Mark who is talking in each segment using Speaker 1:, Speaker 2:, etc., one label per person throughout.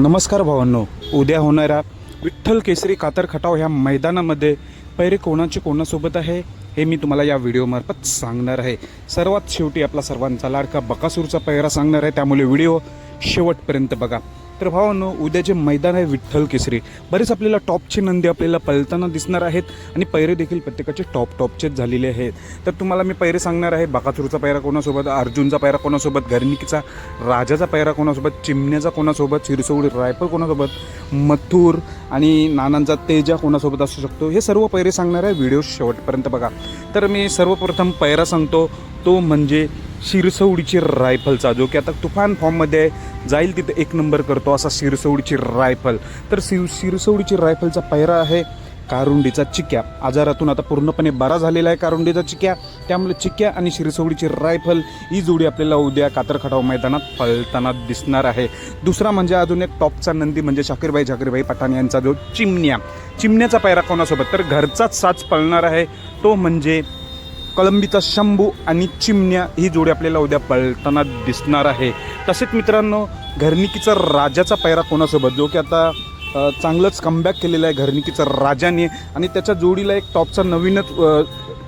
Speaker 1: नमस्कार भावांनो उद्या होणाऱ्या विठ्ठल केसरी कातर खटाव ह्या मैदानामध्ये पैरे कोणाचे कोणासोबत आहे हे मी तुम्हाला या व्हिडिओमार्फत सांगणार आहे. सर्वात शेवटी आपला सर्वांचा लाडका बकासूरचा पैरा सांगणार आहे. त्यामुळे व्हिडिओ शेवटपर्यंत बघा. तर भावांनो उद्याचे मैदान आहे विठ्ठल केसरी बरेच आपल्याला टॉपची नंदी आपल्याला पळताना दिसणार आहेत आणि पैरे देखील प्रत्येकाचे टॉप टॉपचेच झालेले आहेत. तर तुम्हाला मी पैरे सांगणार आहे बाकाचूरचा पैरा कोणासोबत अर्जुनचा पैरा कोणासोबत घरनिकीचा राजाचा पैरा कोणासोबत चिमण्याचा कोणासोबत शिरसोडी रायफल कोणासोबत मथुर आणि नानांचा तेजा कोणासोबत असू शकतो. हे सर्व पैरे सांगणार आहे व्हिडिओ शेवटपर्यंत बघा. तर मी सर्वप्रथम पैरा सांगतो. तो म्हणजे शिरसवडीची रायफलचा जो की आता तुफान फॉर्ममध्ये आहे जाईल तिथे एक नंबर करतो असा शिरसवडीची रायफल. तर शिर शिरसवडीची रायफलचा पैरा आहे कारुंडीचा चिक्या. आजारातून आता पूर्णपणे बरा झालेला आहे कारुंडीचा चिक्या. त्यामुळे चिक्या आणि शिरसवडीची रायफल ही जोडी आपल्याला उद्या कातरखटाव मैदानात पळताना दिसणार आहे. दुसरा म्हणजे अजून एक टॉपचा नंदी म्हणजे शाकीरबाई झाकीरबाई पठाण यांचा जो चिमण्या. चिमण्याचा पायरा कोणासोबत? तर घरचाच साच पळणार आहे. तो म्हणजे कळंबीचा शंभू आणि चिमण्या ही जोडी आपल्याला उद्या पळताना दिसणार आहे. तसेच मित्रांनो घरनिकीचा राजाचा पैरा कोणासोबत? जो की आता चांगलंच कमबॅक केलेला आहे घरनिकीचा राजाने. आणि त्याच्या जोडीला एक टॉपचा नवीनच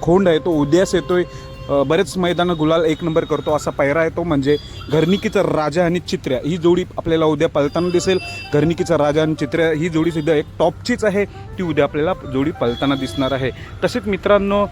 Speaker 1: खोंड आहे तो उद्यास येतोय. आहे बरेच मैदानं गुलाल एक नंबर करतो असा पैरा आहे तो. म्हणजे घरनिकीचा राजा आणि चित्र्या ही जोडी आपल्याला उद्या पळताना दिसेल. घरनिकीचा राजा आणि चित्र्या ही जोडी सुद्धा एक टॉपचीच आहे. ती उद्या आपल्याला जोडी पळताना दिसणार आहे. तसेच मित्रांनो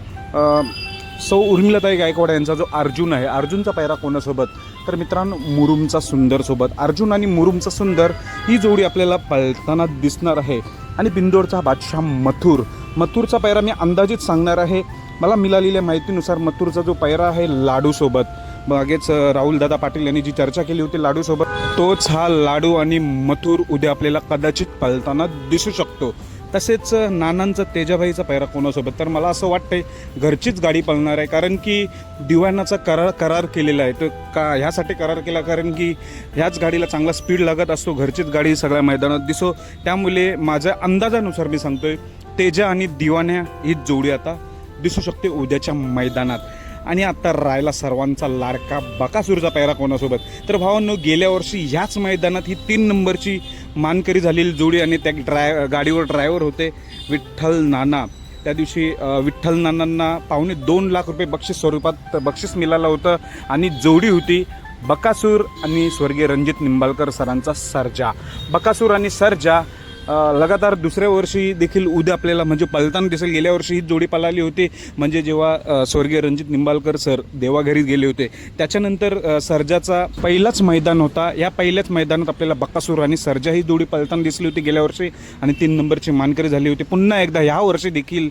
Speaker 1: सौ उर्मिलाताई गायकवाड यांचा जो अर्जुन आहे अर्जुनचा पैरा कोणासोबत? तर मित्रांनो मुरुमचा सुंदर सोबत. अर्जुन आणि मुरुमचा सुंदर ही जोडी आपल्याला पळताना दिसणार आहे. आणि बिंदोरचा बादशाह मथुर. मथुरचा पैरा मी अंदाजित सांगणार आहे. मला मिळालेल्या माहितीनुसार मथुरचा जो पैरा आहे लाडूसोबत मागेच राहुलदादा पाटील यांनी जी चर्चा केली होती लाडूसोबत तोच हा लाडू आणि मथुर उद्या आपल्याला कदाचित पळताना दिसू शकतो. तसेच नानांचं तेजाबाईचा पैरा कोणासोबत? तर मला असं वाटतंय घरचीच गाडी पळणार आहे. कारण की दिवाणाचा करार करार केलेला आहे. तर का ह्यासाठी करार केला? कारण की ह्याच गाडीला चांगला स्पीड लागत असतो. घरचीच गाडी सगळ्या मैदानात दिसो. त्यामुळे माझ्या अंदाजानुसार मी सांगतोय तेजा आणि दिवाण्या ही जोडी आता दिसू शकते उद्याच्या मैदानात. आणि आता राहिला सर्वांचा लाडका बकासूरचा पैरा कोणासोबत? तर भावांनो गेल्या वर्षी ह्याच मैदानात ही तीन नंबरची मानकरी झालेली जोडी आणि त्या ड्राय गाडीवर ड्रायव्हर होते विठ्ठल नाना. त्या दिवशी विठ्ठल नानांना पावणे दोन लाख रुपये बक्षीस स्वरूपात बक्षीस मिळालं होतं आणि जोडी होती बकासूर आणि स्वर्गीय रणजित निंबाळकर सरांचा सर्जा. बकासूर आणि सर्जा लगातार दुसऱ्या वर्षी देखील उद्या आपल्याला म्हणजे पलताना दिसेल. गेल्या वर्षी ही जोडी पळाली होती. म्हणजे जेव्हा स्वर्गीय रणजित निंबाळकर सर देवाघरी गेले होते. त्याच्यानंतर सर्जाचा पहिलाच मैदान होता. या पहिल्याच मैदानात आपल्याला बक्कासूर आणि सर्जा ही जोडी पलतान दिसली होती गेल्या वर्षी. आणि तीन नंबरची मानकरी झाली होती. पुन्हा एकदा ह्या वर्षी देखील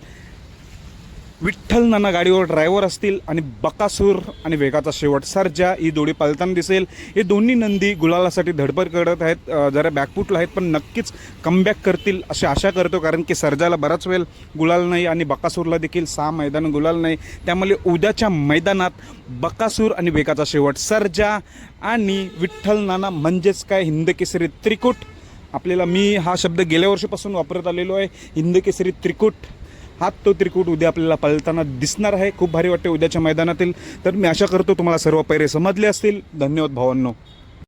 Speaker 1: विठ्ठल नाना गाडीवर ड्रायव्हर असतील आणि बकासूर आणि वेगाचा शेवट. सर्जा ही जोडी पालताना दिसेल हे दोन्ही नंदी गुलालासाठी धडपड करत आहेत जरा बॅकफुटला आहेत पण नक्कीच कमबॅक करतील अशी आशा करतो कारण की सर्जाला बराच वेळ गुलाल नाही आणि बकासूरला देखील सहा मैदान गुलाल नाही. त्यामुळे उद्याच्या मैदानात बकासूर आणि वेगाचा शेवट. सर्जा आणि विठ्ठल नाना म्हणजेच काय? हिंदकेसरी त्रिकूट. आपल्याला मी हा शब्द गेल्या वर्षीपासून वापरत आलेलो आहे. हिंदकेसरी त्रिकूट. हात तो त्रिकूट उद्या आपल्याला पळताना दिसणार आहे. खूप भारी वाटते उद्याच्या मैदानातील. तर मी आशा करतो तुम्हाला सर्व पैरे समजले असतील. धन्यवाद भावांनो.